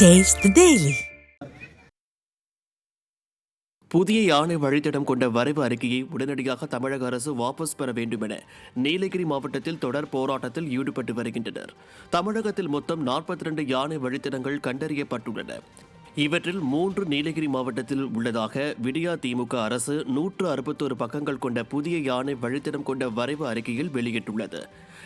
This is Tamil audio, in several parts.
டேஸ்ட் the புதிய யானை வழித்தடம் கொண்ட வரைவு அறிக்கையை உடனடியாக தமிழக அரசு வாபஸ் பெற வேண்டும் என நீலகிரி மாவட்டத்தில் தொடர் போராட்டத்தில் ஈடுபட்டு வருகின்றனர். தமிழகத்தில் மொத்தம் நாற்பத்தி ரெண்டு யானை வழித்தடங்கள் கண்டறியப்பட்டுள்ளன. இவற்றில் மூன்று நீலகிரி மாவட்டத்தில் உள்ளதாக விடியா திமுக அரசு நூற்று அறுபத்தோரு பக்கங்கள் கொண்ட புதிய யானை வழித்தடம் கொண்ட வரைவு அறிக்கையில் வெளியிட்டுள்ளது.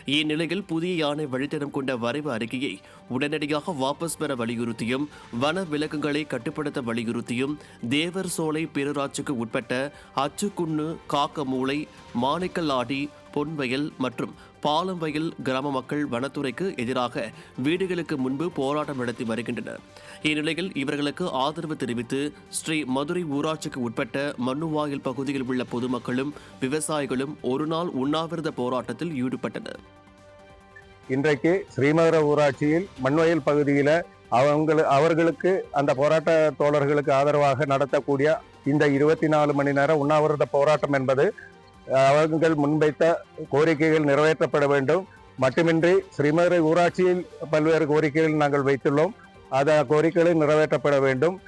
இந்நிலையில் புதிய யானை வழித்தடம் கொண்ட வரைவு அறிக்கையை உடனடியாக வாபஸ் பெற வலியுறுத்தியும் வன விலக்குகளை கட்டுப்படுத்த வலியுறுத்தியும் தேவர் சோலை பேரூராட்சிக்கு உட்பட்ட அச்சுக்குன்னு காக்கமூலை மாணிக்கல்லாடி பொன்வயல் மற்றும் பாலம்வயல் கிராம மக்கள் வனத்துறைக்கு எதிராக வீடுகளுக்கு முன்பு போராட்டம் நடத்தி வருகின்றனர். இந்நிலையில் இவர்களுக்கு ஆதரவு தெரிவித்து ஸ்ரீ மதுரை ஊராட்சிக்கு உட்பட்ட மண்ணுவாயில் பகுதியில் உள்ள பொதுமக்களும் விவசாயிகளும் ஒருநாள் உண்ணாவிரத போராட்டத்தில் ஈடுபட்டனர். இன்றைக்கு ஸ்ரீமதுர ஊராட்சியில் மண்வயல் பகுதியில் அவங்க அவர்களுக்கு அந்த போராட்ட தோழர்களுக்கு ஆதரவாக நடத்தக்கூடிய இந்த இருபத்தி நாலு மணி நேர உண்ணாவிரத போராட்டம் என்பது அவர்கள் முன்வைத்த கோரிக்கைகள் நிறைவேற்றப்பட வேண்டும். மட்டுமின்றி ஸ்ரீமதுரை ஊராட்சியில் பல்வேறு கோரிக்கைகள் நாங்கள் வைத்துள்ளோம். அந்த கோரிக்கைகள் நிறைவேற்றப்பட வேண்டும்.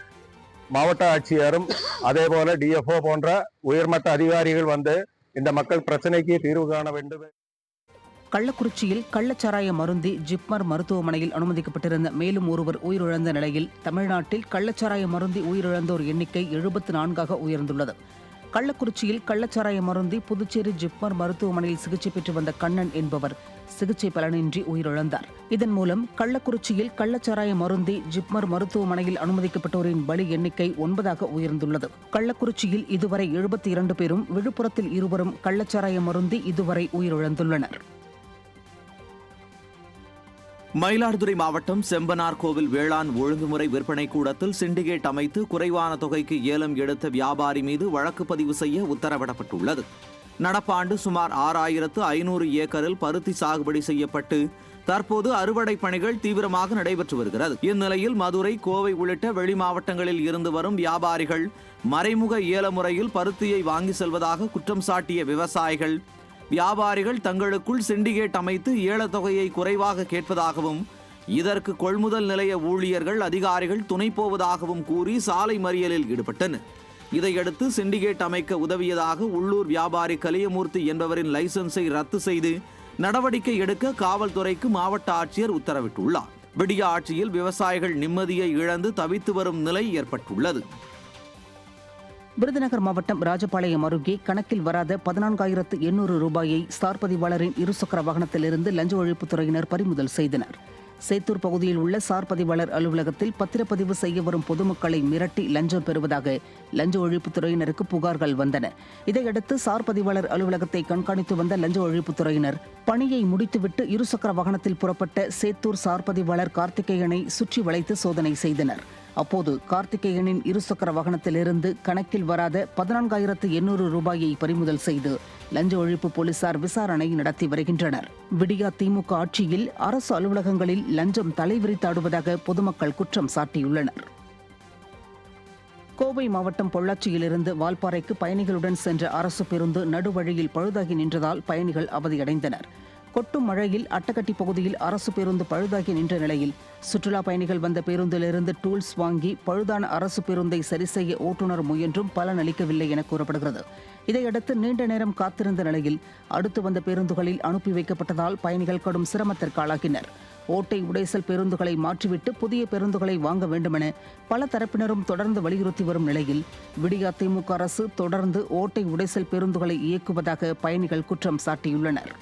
மாவட்ட ஆட்சியரும் அதே போல டிஎஃப்ஓ போன்ற உயர்மட்ட அதிகாரிகள் வந்து இந்த மக்கள் பிரச்சனைக்கு தீர்வு காண வேண்டும். கள்ளக்குறிச்சியில் கள்ளச்சாராய மருந்தி ஜிப்மர் மருத்துவமனையில் அனுமதிக்கப்பட்டிருந்த மேலும் ஒருவர் உயிரிழந்த நிலையில் தமிழ்நாட்டில் கள்ளச்சாராய மருந்தி உயிரிழந்தோர் எண்ணிக்கை எழுபத்து நான்காக உயர்ந்துள்ளது. கள்ளக்குறிச்சியில் கள்ளச்சாராய மருந்தி புதுச்சேரி ஜிப்மர் மருத்துவமனையில் சிகிச்சை பெற்று வந்த கண்ணன் என்பவர் சிகிச்சை பலனின்றி உயிரிழந்தார். இதன் மூலம் கள்ளக்குறிச்சியில் கள்ளச்சாராய மருந்தி ஜிப்மர் மருத்துவமனையில் அனுமதிக்கப்பட்டோரின் பலி எண்ணிக்கை ஒன்பதாக உயர்ந்துள்ளது. கள்ளக்குறிச்சியில் இதுவரை எழுபத்தி இரண்டு பேரும் விழுப்புரத்தில் இருவரும் கள்ளச்சாராய மருந்தி இதுவரை உயிரிழந்துள்ளனர். மயிலாடுதுறை மாவட்டம் செம்பனார் கோவில் வேளாண் ஒழுங்குமுறை விற்பனை கூடத்தில் சிண்டிகேட் அமைத்து குறைவான தொகைக்கு ஏலம் எடுத்த வியாபாரி மீது வழக்கு பதிவு செய்ய உத்தரவிடப்பட்டுள்ளது. நடப்பாண்டு சுமார் ஆறாயிரத்து ஐநூறு ஏக்கரில் பருத்தி சாகுபடி செய்யப்பட்டு தற்போது அறுவடை பணிகள் தீவிரமாக நடைபெற்று வருகிறது. இந்நிலையில் மதுரை கோவை உள்ளிட்ட வெளி மாவட்டங்களில் இருந்து வரும் வியாபாரிகள் மறைமுக ஏல முறையில் பருத்தியை வாங்கி செல்வதாக குற்றம் சாட்டிய விவசாயிகள் வியாபாரிகள் தங்களுக்குள் சிண்டிகேட் அமைத்து ஏலத்தொகையை குறைவாக கேட்பதாகவும் இதற்கு கொள்முதல் நிலைய ஊழியர்கள் அதிகாரிகள் துணை போவதாகவும் கூறி சாலை மறியலில் ஈடுபட்டனர். இதையடுத்து சிண்டிகேட் அமைக்க உதவியதாக உள்ளூர் வியாபாரி கலியமூர்த்தி என்பவரின் லைசன்ஸை ரத்து செய்து நடவடிக்கை எடுக்க காவல்துறைக்கு மாவட்ட ஆட்சியர் உத்தரவிட்டுள்ளார். விடிய ஆட்சியில் விவசாயிகள் நிம்மதியை இழந்து தவித்து வரும் நிலை ஏற்பட்டுள்ளது. விருதுநகர் மாவட்டம் ராஜபாளையம் அருகே கணக்கில் வராத பதினான்காயிரத்து எண்ணூறு ரூபாயை ஸ்டார் பதிவாளரின் இருசக்கர வாகனத்திலிருந்து லஞ்ச ஒழிப்புத்துறையினர் பறிமுதல் செய்தனர். சேத்தூர் பகுதியில் உள்ள சார் பதிவாளர் அலுவலகத்தில் பத்திரப்பதிவு செய்ய வரும் பொதுமக்களை மிரட்டி லஞ்சம் பெறுவதாக லஞ்ச ஒழிப்புத்துறையினருக்கு புகார்கள் வந்தன. இதையடுத்து சார் பதிவாளர் அலுவலகத்தை கண்காணித்து வந்த லஞ்ச ஒழிப்புத்துறையினர் பணியை முடித்துவிட்டு இருசக்கர வாகனத்தில் புறப்பட்ட சேத்தூர் சார் பதிவாளர் கார்த்திகேயனை சுற்றி வளைத்து சோதனை செய்தனர். அப்போது கார்த்திகேயனின் இருசக்கர வாகனத்திலிருந்து கணக்கில் வராத பதினான்காயிரத்து எண்ணூறு ரூபாயை பறிமுதல் செய்து லஞ்ச ஒழிப்பு போலீசார் விசாரணை நடத்தி வருகின்றனர். விடியா திமுக ஆட்சியில் அரசு அலுவலகங்களில் லஞ்சம் தலைவிரித்தாடுவதாக பொதுமக்கள் குற்றம் சாட்டியுள்ளனர். கோவை மாவட்டம் பொள்ளாச்சியிலிருந்து வால்பாறைக்கு பயணிகளுடன் சென்ற அரசு பேருந்து நடுவழியில் பழுதாகி நின்றதால் பயணிகள் அவதியடைந்தனர். கொட்டும் மழையில் அட்டகட்டி பகுதியில் அரசு பேருந்து பழுதாகி நின்ற நிலையில் சுற்றுலா பயணிகள் வந்த பேருந்திலிருந்து டூல்ஸ் வாங்கி பழுதான அரசு பேருந்தை சரி செய்ய ஓட்டுநர் முயன்றும் பலனளிக்கவில்லை என கூறப்படுகிறது. இதையடுத்து நீண்ட நேரம் காத்திருந்த நிலையில் அடுத்து வந்த பேருந்துகளில் அனுப்பி வைக்கப்பட்டதால் பயணிகள் கடும் சிரமத்திற்கு ஆளாகினர். ஓட்டை உடைசல் பேருந்துகளை மாற்றிவிட்டு புதிய பேருந்துகளை வாங்க வேண்டுமென பல தரப்பினரும் தொடர்ந்து வலியுறுத்தி வரும் நிலையில் விடியா திமுக அரசு தொடர்ந்து ஓட்டை உடைசல் பேருந்துகளை இயக்குவதாக பயணிகள் குற்றம் சாட்டியுள்ளனர்.